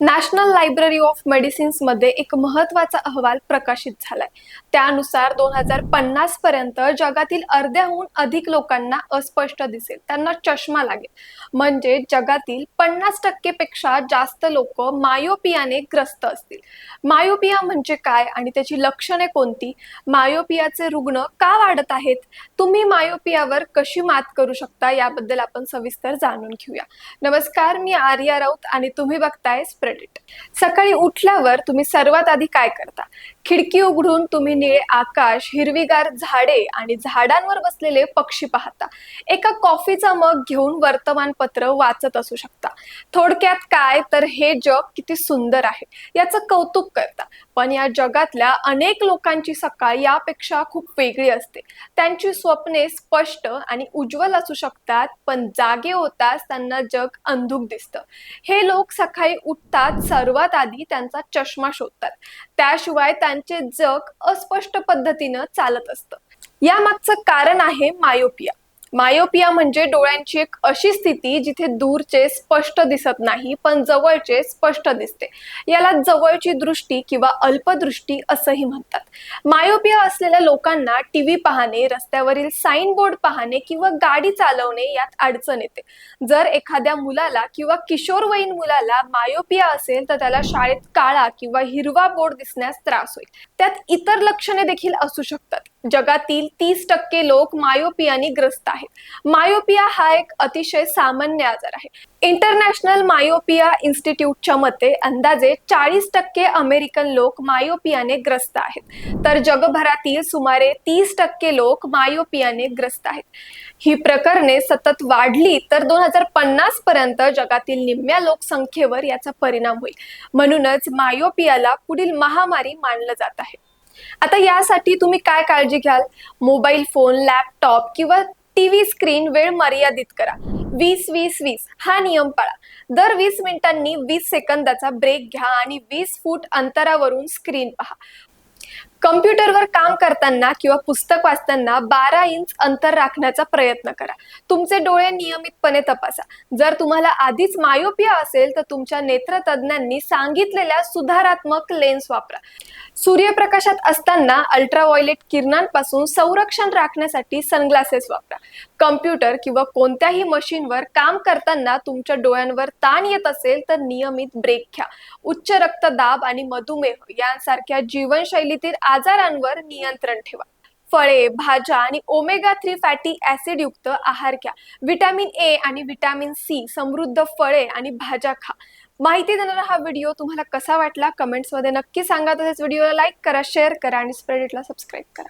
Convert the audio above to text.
National library of मेडिसिन्समध्ये एक महत्त्वाचा अहवाल प्रकाशित झालाय. त्यानुसार दोन हजार पन्नास पर्यंत जगातील अर्ध्याहून अधिक लोकांना अस्पष्ट दिसेल. त्यांना चष्मा लागेल. म्हणजे जगातील पन्नास टक्केपेक्षा जास्त लोक मायोपियाने ग्रस्त असतील. मायोपिया म्हणजे काय आणि त्याची लक्षणे कोणती? मायोपियाचे रुग्ण का वाढत आहेत? तुम्ही मायोपियावर कशी मात करू शकता? याबद्दल आपण सविस्तर जाणून घेऊया. नमस्कार मी आर्या राऊत आणि तुम्ही बघताय क्रेडिट सकाळी उठल्यावर तुम्ही सर्वात आधी काय करता? खिडकी उघडून तुम्ही निळे आकाश हिरवीगार झाडे आणि झाडांवर बसलेले पक्षी पाहता. एका कॉफीचा मग घेऊन वर्तमानपत्र वाचत असू शकता. थोडक्यात काय? तर हे जग किती सुंदर आहे याचं कौतुक करता. पण या जगातल्या अनेक लोकांची सकाळ यापेक्षा खूप वेगळी असते. त्यांची स्वप्ने स्पष्ट आणि उज्ज्वल असू शकतात पण जागे होताच त्यांना जग अंधुक दिसतं. हे लोक सकाळी उठतात सर्वात आधी त्यांचा चष्मा शोधतात. त्याशिवाय त्यांचे जग अस्पष्ट पद्धतीनं चालत असतं. यामागचं कारण आहे मायोपिया. मायोपिया म्हणजे डोळ्यांची एक अशी स्थिती जिथे दूरचे स्पष्ट दिसत नाही पण जवळचे स्पष्ट दिसते. याला जवळची दृष्टी किंवा अल्पदृष्टी असंही म्हणतात. मायोपिया असलेल्या लोकांना टीव्ही पाहणे रस्त्यावरील साईन बोर्ड पाहणे किंवा गाडी चालवणे यात अडचण येते. जर एखाद्या मुलाला किंवा किशोरवयीन मुलाला मायोपिया असेल तर त्याला शाळेत काळा किंवा हिरवा बोर्ड दिसण्यास त्रास होईल. त्यात इतर लक्षणे देखील असू शकतात. जगातील तीस टक्के लोक मायोपियाने ग्रस्त आहेत. मायोपिया हा एक अतिशय सामान्य आजार आहे. इंटरनॅशनल मायोपिया इन्स्टिट्यूटच्या मते अंदाजे चाळीस टक्के अमेरिकन लोक मायोपियाने ग्रस्त आहेत. तर जगभरातील सुमारे तीस टक्के लोक मायोपियाने ग्रस्त आहेत. ही प्रकरणे सतत वाढली तर दोन हजार पन्नास पर्यंत जगातील निम्म्या लोकसंख्येवर याचा परिणाम होईल. म्हणूनच मायोपियाला पुढील महामारी मानलं जात आहे. आता यासाठी तुम्ही काय काळजी घ्याल? मोबाईल फोन लॅपटॉप किंवा टीव्ही स्क्रीन वेळ मर्यादित करा. वीस वीस वीस हा नियम पाळा. दर वीस मिनिटांनी वीस सेकंदाचा ब्रेक घ्या आणि वीस फूट अंतरावरून स्क्रीन पहा. कम्प्युटरवर काम करताना किंवा पुस्तक वाचताना बारा इंच अंतर राखण्याचा प्रयत्न करा. तुमचे डोळे नियमितपणे तपासा. जर तुम्हाला आधीच मायोपिया असेल तर तुमच्या नेत्रतज्ञांनी सांगितलेल्या सुधारात्मक लेन्स वापरा. सूर्यप्रकाशात असताना अल्ट्राव्हायलेट किरणांपासून संरक्षण राखण्यासाठी सनग्लासेस वापरा. कम्प्युटर किंवा कोणत्याही मशीनवर काम करताना तुमच्या डोळ्यांवर ताण येत असेल तर नियमित ब्रेक घ्या. उच्च रक्तदाब आणि मधुमेह यांसारख्या जीवनशैलीतील आजारांवर नियंत्रण ठेवा. फळे भाज्या आणि ओमेगा थ्री फॅटी ऍसिड युक्त आहार घ्या. व्हिटॅमिन ए आणि व्हिटॅमिन सी समृद्ध फळे आणि भाज्या खा. माहिती देणारा हा व्हिडिओ तुम्हाला कसा वाटला? कमेंट्समध्ये नक्की सांगा. तसेच व्हिडिओला लाईक करा शेअर करा आणि स्प्रेडिटला सबस्क्राईब करा.